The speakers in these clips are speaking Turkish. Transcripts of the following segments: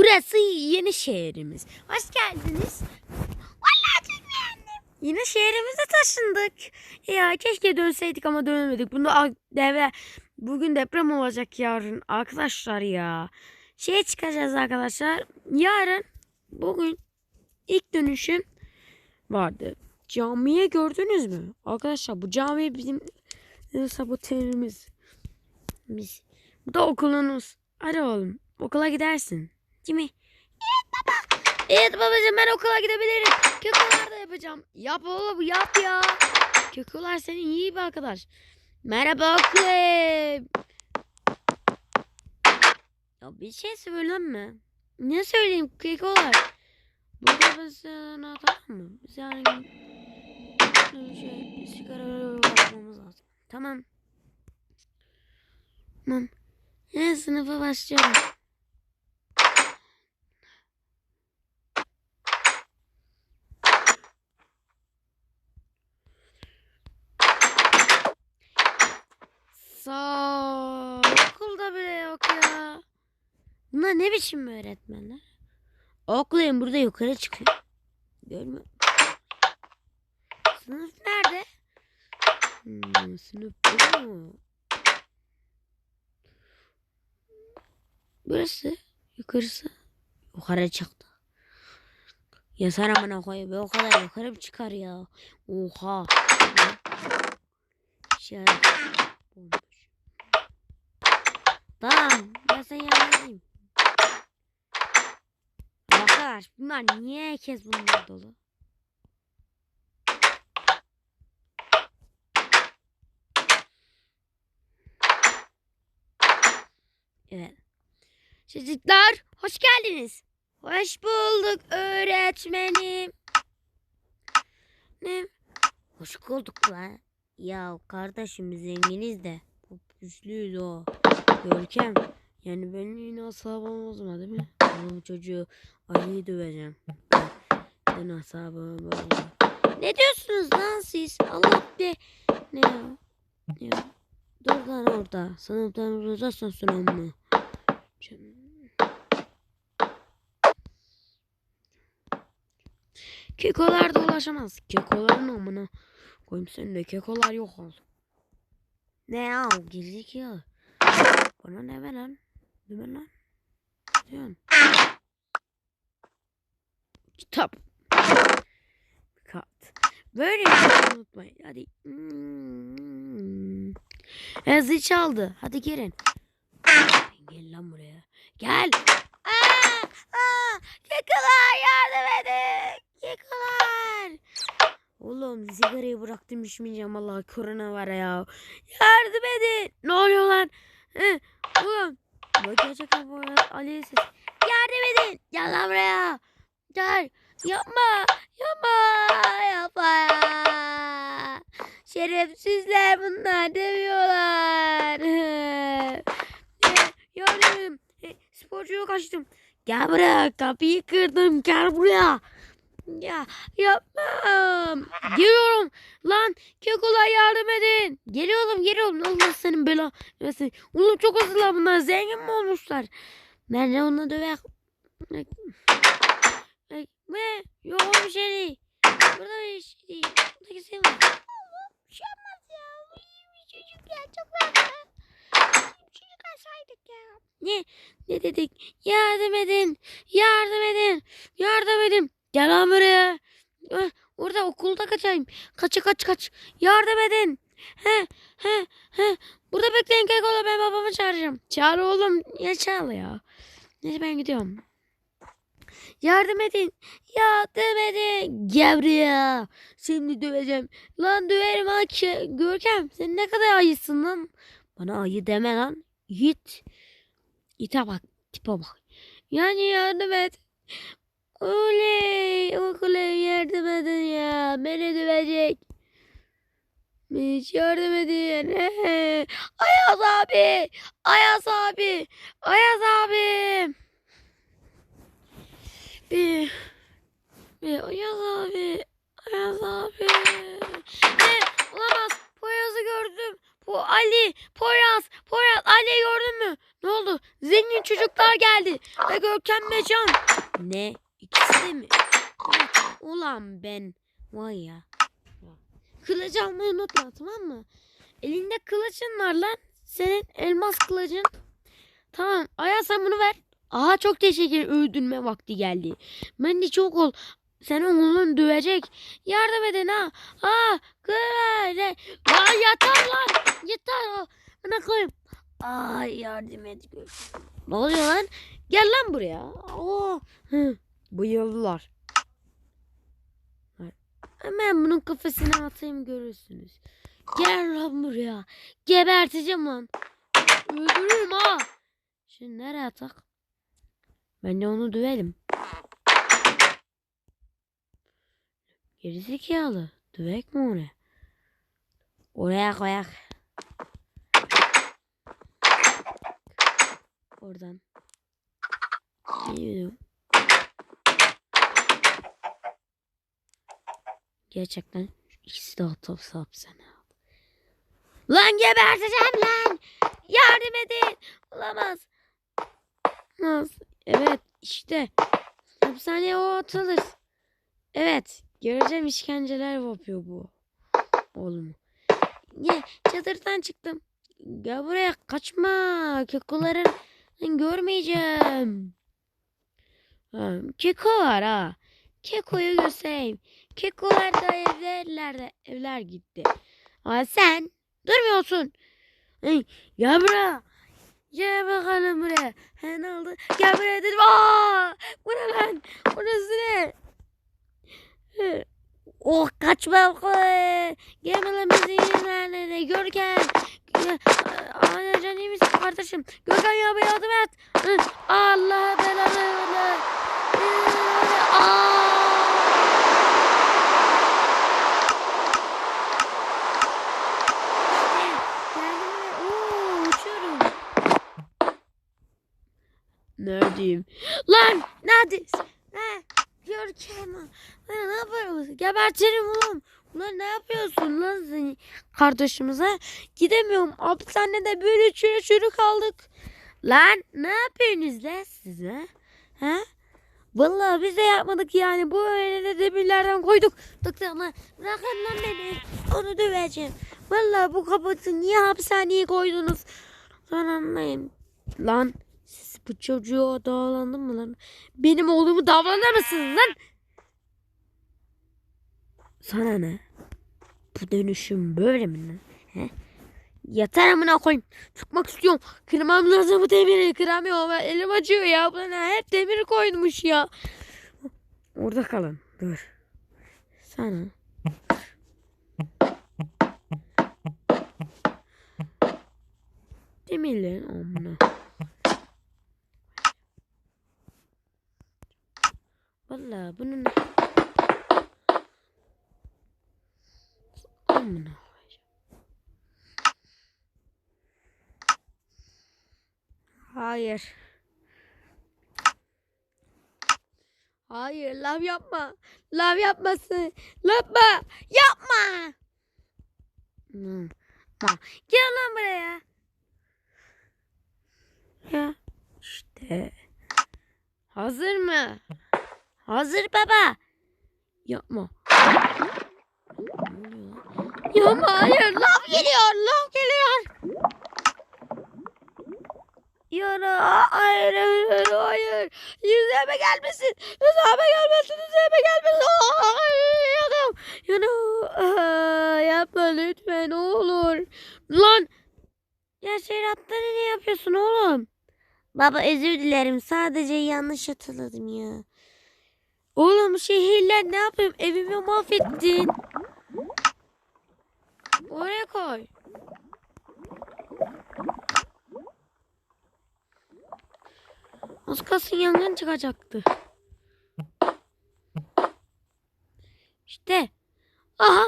Burası yeni şehrimiz. Hoş geldiniz. Vallahi çok beğendim. Yine şehrimize taşındık. Ya keşke dönseydik ama dönemedik. Bunda deve bugün deprem olacak yarın arkadaşlar ya. Şeye çıkacağız arkadaşlar. Yarın bugün ilk dönüşüm vardı. Camiye gördünüz mü? Arkadaşlar bu cami bizim e, saboterimiz. Biz. Bu da okulunuz. Hadi oğlum okula gidersin. Değil? Evet baba. Evet babacığım ben okula gidebilirim. Kökolar da yapacağım. Yap oğlum yap ya. Kökolar senin iyi bir arkadaş. Merhaba okulum. Ya bir şey söylenme. Ne söyleyeyim Kökolar? Burada sana tamam mı? Biz yani şey, sigara yapmamız lazım. Tamam. Tamam. Ben sınıfa başlıyorum. Sağ okulda bile yok ya. Bunlar ne biçim öğretmenler? Okulun burada yukarı çıkıyor. Görmüyor? Sınıf nerede? Hmm, sınıf bu mu? Burası. Yukarısı. Yukarı çıktı. Ya sen amına koyayım. O kadar yukarı mı çıkar ya? Oha. Şey. Bomboş. Tamam. Ben sen yanındayım. Arkadaş bunlar niye herkes bunlar dolu? Evet. Çocuklar hoş geldiniz. Hoş bulduk öğretmenim. Ne? Hoş bulduk lan. Ya kardeşim zenginiz de. Popüslüyüz o. Görkem. Yani benim yine asabım bozma değil mi? Bu çocuğu ayıyı döveceğim. Ben asabımı bozma. Ne diyorsunuz lan siz? Allah be. Ne ya? Ne ya? Dur lan orada. Sınıftan uzasın sonra mı? Kekolar da ulaşamaz. Kekoların amına. Koyayım senin de kekolar yok oldu. Ne ya? Girdik ya. Bana ne lan? Ne be lan? Ne diyorsun? Kitap. Kat. Böyle yapmayı unutmayın. Hadi. Hmm. E, çaldı. Hadi gelin. Gel lan buraya. Gel. Aa, yardım edin. Kekolar. Oğlum sigarayı bıraktım içmeyeceğim Allah korona var ya. Yardım edin. Ne oluyor lan? Hı, oğlum. Bakacak Ali ses. Yardım edin. Gel lan buraya. Gel. Yapma. Yapma. Yapma ya. Şerefsizler bunlar demiyorlar. Edin. E, Sporcuya kaçtım. Gel buraya. Kapıyı kırdım. Gel buraya. Ya yapmam. Geliyorum. Lan kekolar yardım edin. Geliyorum geliyorum. Allah senin bela. Oğlum çok hızlılar bunlar. Zengin mi olmuşlar? Bence onu dövek. Ne? Yok bir şey değil. Burada bir şey değil. Burada güzel var. Bir şey olmaz ya. Bu iyi bir çocuk ya. Çok tatlı. Çocuk alsaydık ya. Ne? Ne dedik? Yardım edin. Yardım edin. Yardım edin. Gel lan buraya. Eh, Orada okulda kaçayım. Kaç kaç kaç. Yardım edin. He he he. Burada bekleyin Kekola ben babamı çağıracağım. Çağır oğlum. Ya çağır ya. Neyse ben gidiyorum. Yardım edin. Yardım edin. Gel. Şimdi döveceğim. Lan döverim ha. Görkem sen ne kadar ayısın lan. Bana ayı deme lan. Git. İte bak. Tipe bak. Yani yardım et. Oley. Oley yardım edin ya. Beni dövecek. Hiç yardım edin. Ayaz abi. Ayaz abi. Ayaz abi. Bir. Bir Ayaz abi. Ayaz abi. Ne? Olamaz. Poyraz'ı gördüm. Bu Ali. Poyraz. Poyraz. Ali gördün mü? Ne oldu? Zengin çocuklar geldi. Ve Görkem ve Can. Ne? İkisi mi? Ulan ben. Vay ya. Kılıcı almayı unutma tamam mı? Elinde kılıcın var lan. Senin elmas kılıcın. Tamam. Aya sen bunu ver. Aha çok teşekkür öldürme vakti geldi. Ben çok ol. Sen oğlun dövecek. Yardım edin ha. Ha. Kıvere. Lan yeter lan. Yeter. Bana koyayım. Ay yardım et. Ne oluyor lan? Gel lan buraya. Oo. Hı. Bayıldılar. Hemen bunun kafasına atayım görürsünüz. Gel lan buraya. Geberteceğim lan. Öldürürüm ha. Şimdi nereye atak? Ben de onu düvelim. Gerizekalı. Düvek mi onu? Oraya koyak. Oradan. Geliyorum. Gerçekten ikisi de otobüs hapsine aldı. Lan geberteceğim lan. Yardım edin. Olamaz. Nasıl? Evet işte. Hapishaneye o atılır. Evet. Göreceğim işkenceler yapıyor bu. Oğlum. Ye, çadırdan çıktım. Gel buraya kaçma. Kekoların ben görmeyeceğim. Ha, Keko var ha. Keko'yu göstereyim. Kekolar da evlerlerde evler gitti. Ama sen durmuyorsun. Gel buraya. Gel bakalım buraya. He ne oldu? Gel buraya dedim. Aa! Bu ne lan? Burası ne? Oh kaçma. Gelme lan bizi yerlerine. Görkem. Ana can iyi misin kardeşim? Görkem ya bir yardım et. Allah belanı versin. Aa! Geldim. Oo, uçuyorum. Neredeyim? Neredesin? Ne? Görkem. Ne yapıyorsun? Gebertirim oğlum. Ulan ne yapıyorsun lan sen kardeşimize? Gidemiyorum. Hapishanede böyle çürü çürü kaldık. Lan ne yapıyorsunuz lan size? Ha? Vallahi biz de yapmadık yani. Bu önüne demirlerden koyduk. Tık tık lan. Bırakın lan beni. Onu döveceğim. Vallahi bu kapatın. Niye hapishaneye koydunuz? Ben anlayayım. Lan bu çocuğa dağlandın mı lan? Benim oğlumu davranır mısınız lan? Sana ne? Bu dönüşüm böyle mi lan? He? Yeter amına koyayım. Çıkmak istiyorum. Kırmam lazım bu demiri. Kıramıyorum. Elim acıyor ya. Bana hep demir koymuş ya. Orada kalın. Dur. Sana. Demirlerin amına. Vallahi bunun amına. Hayır. Hayır, lav yapma. Lav yapmasın. Yapma. Yapma. Hmm. Gel lan buraya. Ya işte. Hazır mı? Hazır baba. Yapma. Yapma hayır. Lav geliyor. Lav geliyor. Yana hayır hayır hayır. Yüzüme gelmesin. Yüzüme gelmesin. Yüzüme gelmesin. Ay, yanım. Aa, yapma lütfen olur. Lan. Ya Serhatları ne yapıyorsun oğlum? Baba özür dilerim. Sadece yanlış hatırladım ya. Oğlum şehirler ne yapayım? Evimi mahvettin. Oraya koy. Az kalsın yangın çıkacaktı. İşte. Aha.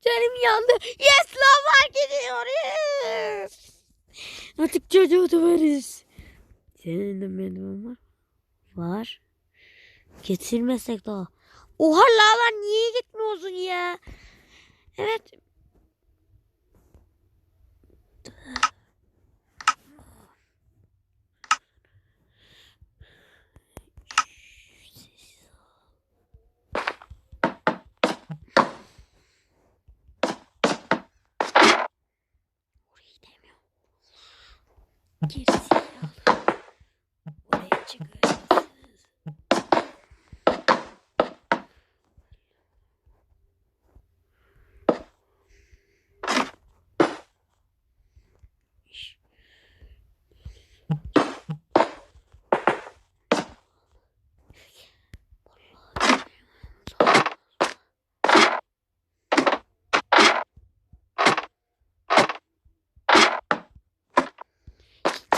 Canım yandı. Yes lavlar gidiyor. Yes. Artık çocuğu döveriz. Senin de benim var. Var. Getirmesek daha. Oha lava niye gitmiyorsun ya? Evet. Gerisi.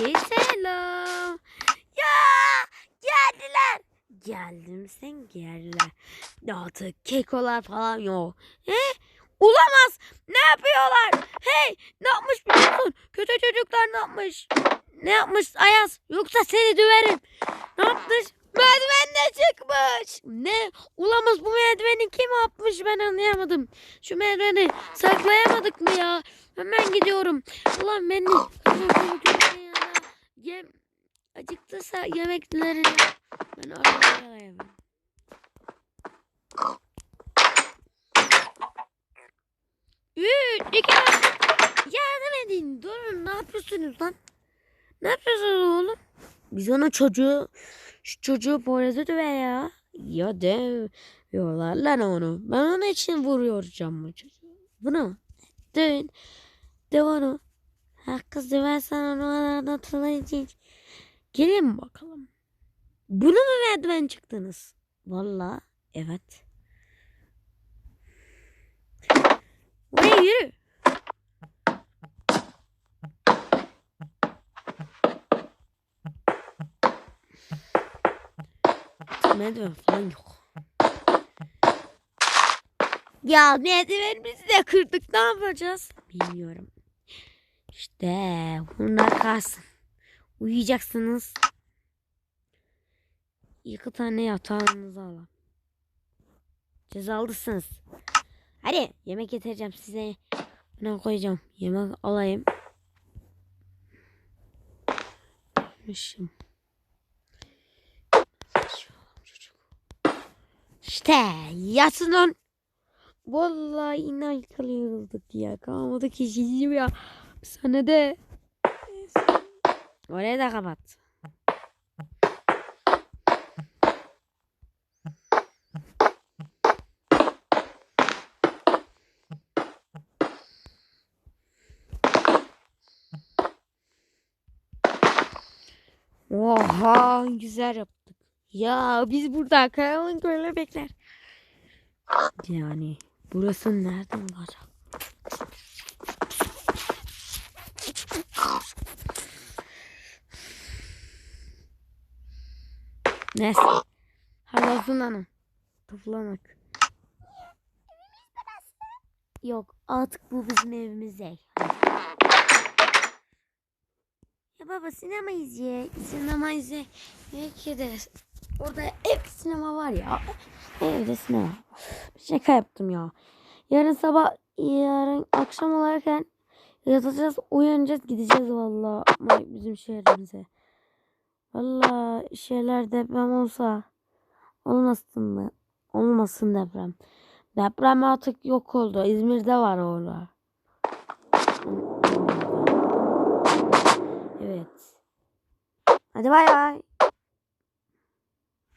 Selam. Ya geldiler. Geldim sen geldiler. Artık kekolar falan yok. He? Olamaz. Ne yapıyorlar? Hey ne yapmış biliyor musun? Kötü çocuklar ne yapmış? Ne yapmış Ayaz? Yoksa seni döverim. Ne yapmış? Merdivenden çıkmış. Ne? Olamaz bu merdiveni kim yapmış ben anlayamadım. Şu merdiveni saklayamadık mı ya? Hemen gidiyorum. Ulan beni yem acıktıysa yemekleri ben oraya yemem. Üç, iki, yardım edin. Durun ne yapıyorsunuz lan? Ne yapıyorsunuz oğlum? Biz ona çocuğu şu çocuğu Poyraz'a döver ya. Ya demiyorlar lan onu. Ben onun için vuruyorum bu çocuğu. Bunu dön. Döv onu. Ha kız döversen onu anlatılacak. Gelin bakalım. Bunu mu merdiven çıktınız? Valla evet. Oraya yürü. Merdiven falan yok. Ya merdivenimizi de kırdık. Ne yapacağız? Bilmiyorum. İşte bunlar kalsın. Uyuyacaksınız. İki tane yatağınızı alın. Cezalısınız. Hadi yemek getireceğim size. Buna koyacağım. Yemek alayım. Mışım. İşte yatın on. Vallahi inan kalıyorduk ya. Kalmadı ki ya. Sana de. Orayı da kapat. Oha güzel yaptık. Ya biz burada karanlık böyle bekler. Yani burası nereden olacak? Neyse. Olsun hanım. Toplamak. Yok artık bu bizim evimiz değil. Ya baba sinema izle. Sinema izle. Belki de orada ev sinema var ya. Evde sinema. Şaka yaptım ya. Yarın sabah yarın akşam olarken yatacağız uyanacağız gideceğiz valla bizim şehrimize. Valla şeyler deprem olsa olmasın mı? Olmasın deprem. Deprem artık yok oldu. İzmir'de var orada. Evet. Hadi bay bay.